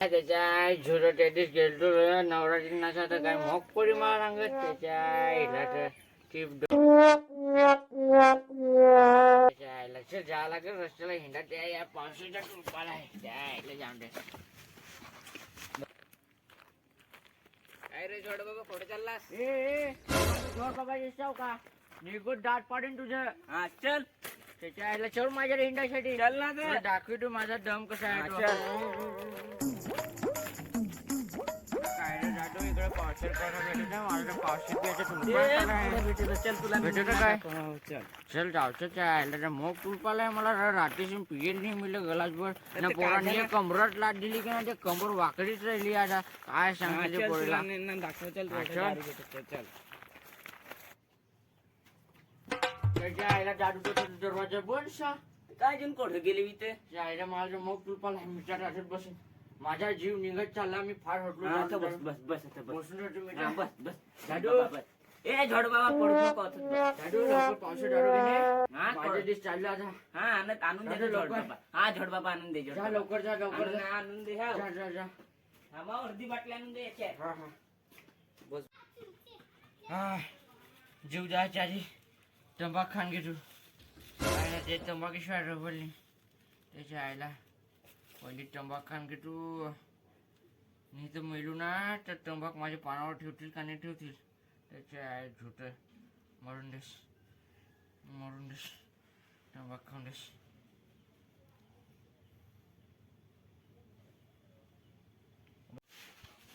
त्याच्या झुरं त्यादीस गेलतो रे नवरात्री नाचा तर काय मग पडी मला सांगत त्याच्या आईला तर टीप त्याच्या आईला चल जा लागेल रस्त्याला हिंडा त्या या पावसाच्या टुपाला आहे. त्या आईला जाऊन दे. काय रे छोड बाबा कुठे चाललास? ए बाबा येसाव का? निघून दाट पाडीन तुझं. हा चल. त्याच्या आईला चल माझ्या हिंडासाठी चल ना दाखवी तू माझा दम कसा आहे भेटत नाही. चल तुला काय? हो, चल. जाऊचं मग तुलपाला मला रात्रीशी पियेल नाही मिळलं गलासभर. ते ना पोरांनी? कमरात लाट दिली की ना ते कमर वाकडीच राहिली आता. काय ते पोरीला? दाखव चल त्याच्या आईला दारूचा तो दरवाजा बंद काय कोठे गेली इथे त्या आईला माझं मग तुलपाला विचार बसून माझा जीव निघत चालला मी फार हटलो हा, आता बस बस बस आता बस. बसून मी हा, बस बस. दादू. बाबा, बस. ए झोड बाबा पडू नको आता. बस. घेणे. हा, माझे कोण? दिस चालले आता. हा आणत आणून दे झोड लवकर. बाबा. हा झोड बाबा आणून दे झोड जा बाबा. लवकर जा लवकर आणून- जा. आणून दे हा. जा जा जा. हा, मग अर्धी बाटली आणून दे याच्या हा हा. बस. हा जीव जायच्या आधी तंबाख खान घे तू आईला ते तंबाखीशिवाय रबली त्याच्या आईला पहिली तंबाख खान घे तू नाही तर मेलू ना तर तंबाख माझ्या पानावर ठेवतील का नाही ठेवतील? त्याच्या आई झुट. मरून देस. मरून देस. तंबाख खाऊन देस.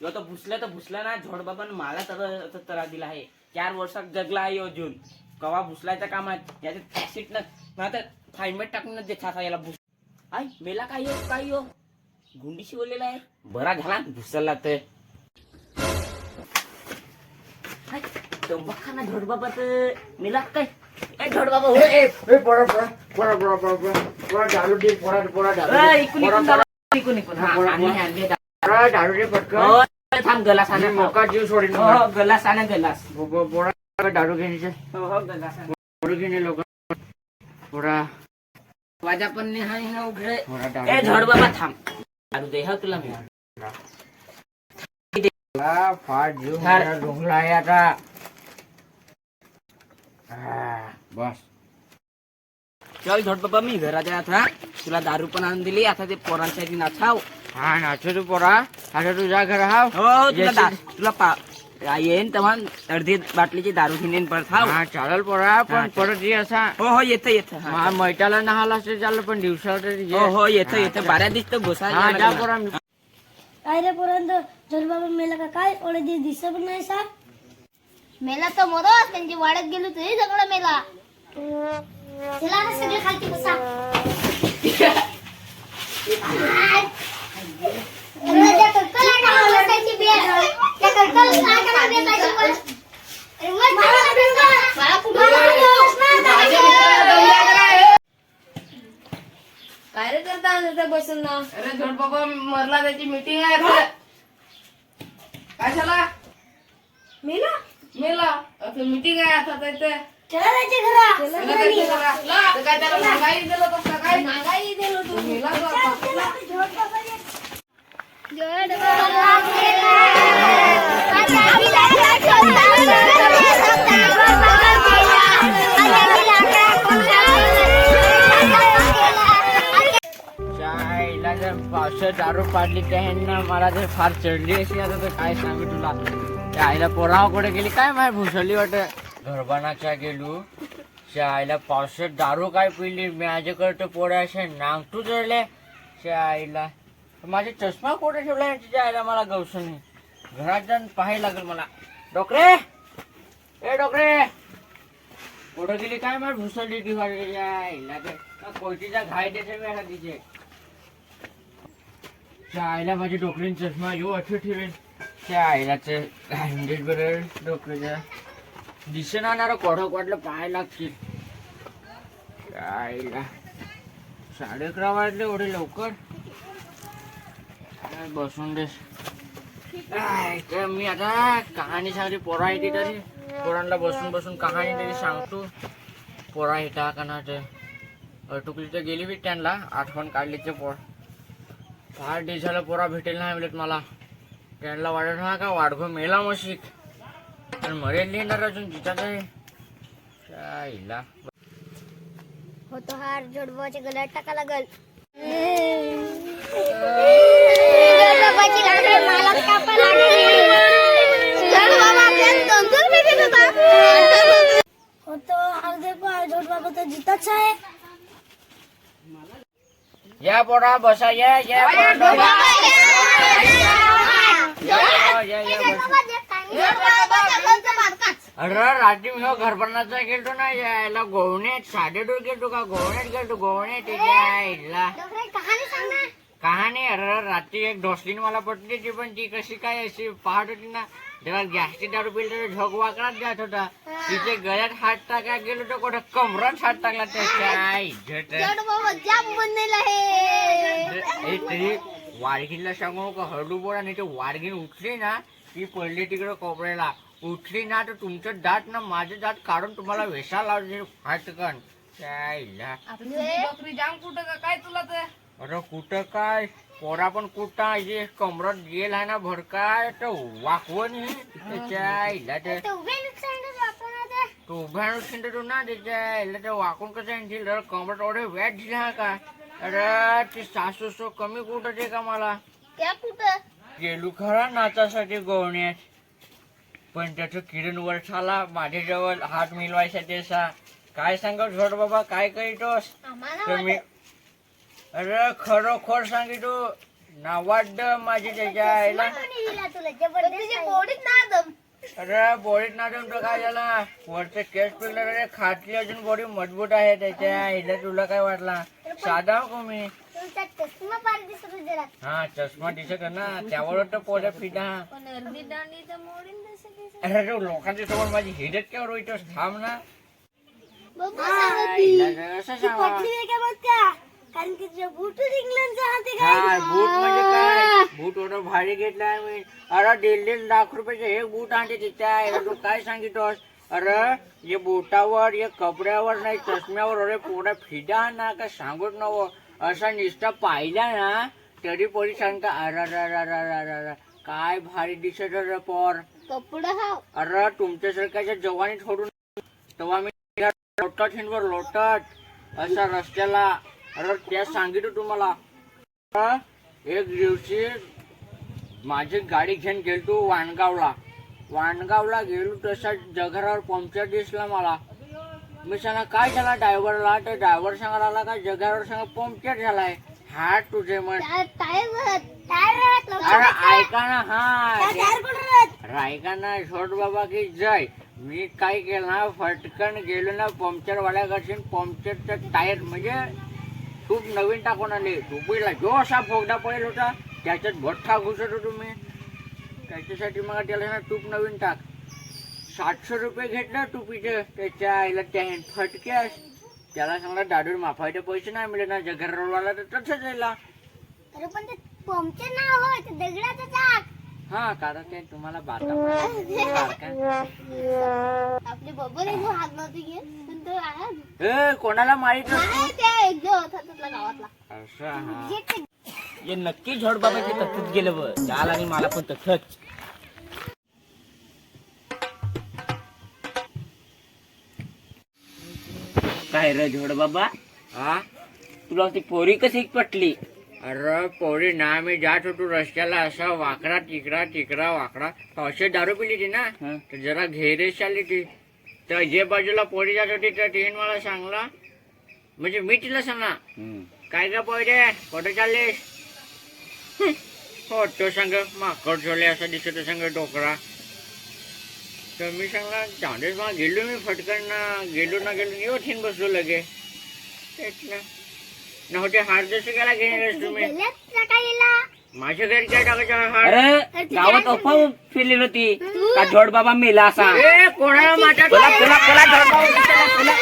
यो तो भुसला तर भुसला ना झोड बाबा मला तर तरा दिला आहे. चार वर्षात जगला आहे अजून. कवा भुसलायचा काम आहे याच्यात फॅसिट ना तर फायमेट टाकून देता याला भुस आई मेला काय हो काय हो गुंडी शिवलेला आहे बरा झाला भुसला तर हाय, तंबाखू खा ना झोड बाबा तर मेला काय ए झोड बाबा हो ए ए पोरा पोरा पोरा पोरा पोरा पोरा पोरा दारू दे पोरा पोरा दारू ए, दे. इकून पोरा इकून पोरा दाबा, इकून इकून हा, पोरा, आणि पोरा. आणले दा- पोरा दारू दे पटकन हो, थांब गलास आणि आणा मोका जीव सोडीन हो हो, गलास आणा गलास पो- पो- पोरा दारू घेण्याचे हो हो गलास आणा दारू घेणे लोक पोरा वाजा पण नाही हाय ना उघडे पोरा ए झोड बाबा थांब दारू दे हा तुला मी हा, फार जीव फार- माझा डोंगला आहे आता हा, बस चल झोड बाबा मी घरात आहे आता तुला दारू पण आणून दिली आता ते पोरांच्या आधी नाचाव हा नाचो तू पोरा आता तू जा घर हा हो हो, येईन तेव्हा अर्धी बाटलीची दारू घेऊन येईन परत. हा चालेल पोरा हा, पण. परत ये असा हो हो येतं येतं हा, मा- मैटाला नहाला असते चाललं पण दिवसाला तरी ये. हो हो येतं हा, येतं. बारा दिवस तर घुसा हा जा पोरा काय रे पोरांत बाबा मेला का काय एवढे दिवस दिसत पण नाही सा मेला तर मरो त्यांची वाड्यात गेलो तरी सगळं मेला सगळे खालती बसा अरे, त्या कर्कला टाकून बसायची बेल. त्या कर्कला टाकून बेसायची पण. अरे, मग मला कर्कला- मला कुठं काय रे करता बसून ना. अरे झोड बाबा मरला त्याची मीटिंग आहे. काय झाला मेला? मेला. आता मीटिंग आहे आता त्याचे चला त्याच्या घरा. काय त्याला महागाई दिलं तर का काय? महागाई दिलो तू. मेला तो आता. पावसात दारू पाडली त्यांना मला जर फार चढली अशी आता तर काय सांगू तुला. त्या आईला पोराव कुठे गेली? काय माय भुसली वाटत. घरबानाच्या गेलो. त्या आईला पावसात दारू काय पिली? माझ्याकडे तर पोरा असे नांगटू चढले त्या आईला माझे चष्मा कुठे ठेवला तिच्या आईला? मला गवसणी घरात जाऊन पाहायला लागेल मला. डोकरे! ए डोकरे! कुठं गेली? काय मार भुसली ती वाटली आईला ते का कोयतीचा घाय देते मी तिचे त्या आईला माझी डोकरीन चष्मा येऊ अठे ठेवेन. त्या आईलाच हँडेल बरं डोकरीच्या दिसेनारा कोढक वाटलं पाहायला लागतील. त्या आईला. साडे अकरा वाजले एवढे लवकर. बसून दे. मी आता कहाणी सांगते पोरा येते तरी पोरांना बसून बसून कहाणी तरी सांगतो. पोरा येता का ना ते. अटुकली तर गेली बी त्यांना. आठवण काढली ते पोर. फार दिवसाला पोरा भेटेल नाही मिळत मला त्यांना वाटत हा का वाढगो मेला मशीक पण मरेल नाही ना अजून जिथं आहे शाईला होतो हार जोडबाच्या गळ्यात टाका लागल मला कापा होतो हार देखो जोड बाबा तर जिताच आहे या पोरा बसा। या या पोरा, या, या, या, बसा. अरे रात्री मी घर बनायचा गेलतो ना यायला गोवण्यात साडे डोर गेलतो का? गोवण्यात गेलतो गोवण्यात यायला कहाणी अरे रात्री एक ढोसलीने मला पटली ती पण ती कशी काय अशी पहाट होती ना तेव्हा गॅसची दारू पिली तर झोक वाकडात जात होता. तिचे गळ्यात हात टाकाय गेलो तर कुठं कमरात हात टाकला त्याच्या आई झट. तरी सांगू का हळू बोला नाही ते वाडगी उठली ना ती पडली तिकडे कोपऱ्याला. उठली ना तर तुमचं दात ना माझं दात काढून तुम्हाला वेसा लावली. फाटकन. तुझी बकरी जाम कुठं काय तुला तर? अरे कुठं काय? पोरा पण कुठं जे कमरात गेल आहे ना भडकाय. तर वाकवण ही. त्याच्या आईला ते उभ्या शिंद तू ना त्याच्या आईला. ते वाकून कसं आणशील अरे कमरात एवढे वॅट दिले का? अरे ती सासू सो कमी कुठं दे का मला? त्या कुठं? गेलू खरा नाचासाठी गोवण्यात. पण त्याचं किरण वर्षाला माझ्याजवळ हात मिळवायसाठी असा काय सांगत झोड बाबा काय करीतोस? आम्हाला तर मी अरे खरोखर सांगितो नावाड माझी त्याच्या आईला. कोणी दिला तुला? जबरदस्त बॉडीत ना दम अरे बॉडीत ना तो काय झाला? वरचं केस पिकलं रे खातली अजून बॉडी मजबूत आहे त्याच्या. आईला तुला काय वाटला? साधा हो मी? तुमचा चष्मा पार दिसत होता जरा. हा चष्मा दिसत आहे ना. त्यावर तर पोऱ्या फिदा. पण अर्धी दांडी तर मोडीन दिसत अरे तो लोकांच्या समोर माझी हिडत केव्हा रोहितोस थांब ना. असं सांगा. कारण की तुझ्या बूट इंग्लंडचा हाती काय बूट म्हणजे काय? बूट एवढं भारी घेतलाय मी. अरे दीड दीड लाख रुपयाचे एक बूट आणते तिच्या आईला. तू काय सांगितोस? अरे हे बुटावर हे कपड्यावर नाही चष्म्यावर अरे पोरा फिदा ना का सांगूच नव असा निष्ठा पाहिला ना तरी पोरी सांगता अरे अरे अरे अरे अरे अरे अरे काय भारी दिसत रे पोर. कपडा हा अरे तुमच्यासारख्याच्या जवानी सोडून तेव्हा मी लोटत हिंडवर लोटत अशा रस्त्याला. अरे त्या सांगितलं तुम्हाला एक दिवशी माझी गाडी घेऊन गेलतो वाणगावला. वाणगावला गेलो तसा जगारावर पंक्चर दिसला मला. मी सांगा काय झाला ड्रायव्हरला? तर ड्रायव्हर सांगायला आला का? जगारावर सांगा पंक्चर झालाय. हा तुझे म्हण. अरे ऐका ना हा? रायका ना सोड बाबा की जय. मी काय केलं ना फटकन गेलो ना पंक्चर वाल्याकडे पंक्चरचं टायर म्हणजे खूप नवीन टाकून आले टोपीला जो असा फोगडा पडेल होता त्याच्यात भट्टा घुसत होतो मी. त्याच्यासाठी मग त्याला ना तूप नवीन टाक. सातशे रुपये घेतलं टुपीचं त्याच्या आईला त्या फटक्यास त्याला सांगला दादूर माफायचे पैसे नाही मिळे ना जगरवाला तर तसंच यायला अरे पण ते पंक्चर नाव होय ते दगडाचं चाक हा कारण ते तुम्हाला बाता आपली हात नव्हती घेत ए कोणाला माहीत नक्की झोड बाबाचे तथच गेलं ब चाल आणि मला पण तथच काय रे झोड बाबा? हा? तुला ती पोरी कशी पटली? अरे पोरी ना मी जात होतो रस्त्याला. असा वाकडा तिकडा तिकडा वाकडा. पावसात दारू पिली ती ना? हं. तर जरा घेरेश आली ती. तर जे बाजूला पोरी जात होती तर तिने मला सांगला. म्हणजे मी तिला सांगा काय का पोरे कुठे चाललेस? हं. हो तो सांग माकड झोले असं दिसत सांग डोकरा तर मी सांगला चांदेस मग गेलो मी फटकन ना गेलो ना गेलो येऊ ठेन बसलो लगे. तेच ना. नव्हते हार जसे गेला घेणे तुम्ही? माझ्या घरी काय टाकायचं हार अरे गावात अफवा फिरलेली होती का झोड बाबा मेला असा ए कोणाला माझ्या तुला तुला तुला झोड बाबा दिसला, तुला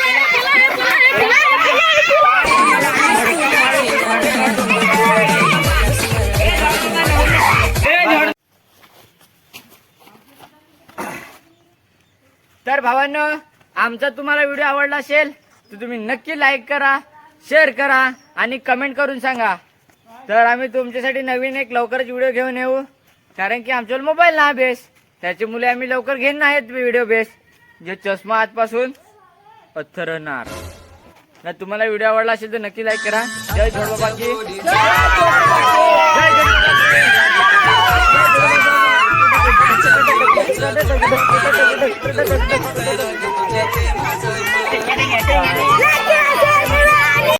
तर भावांनो आमचा तुम्हाला व्हिडिओ आवडला असेल तर तुम्ही नक्की लाईक करा शेअर करा आणि कमेंट करून सांगा तर आम्ही तुमच्यासाठी नवीन एक लवकरच व्हिडिओ घेऊन येऊ. कारण की आमच्यावर मोबाईल ना बेस. त्याच्यामुळे आम्ही लवकर घेत नाहीत व्हिडिओ बेस. जे चष्मा आजपासून अथरणार ना तुम्हाला व्हिडिओ आवडला असेल तर नक्की लाईक करा. जय बाबाची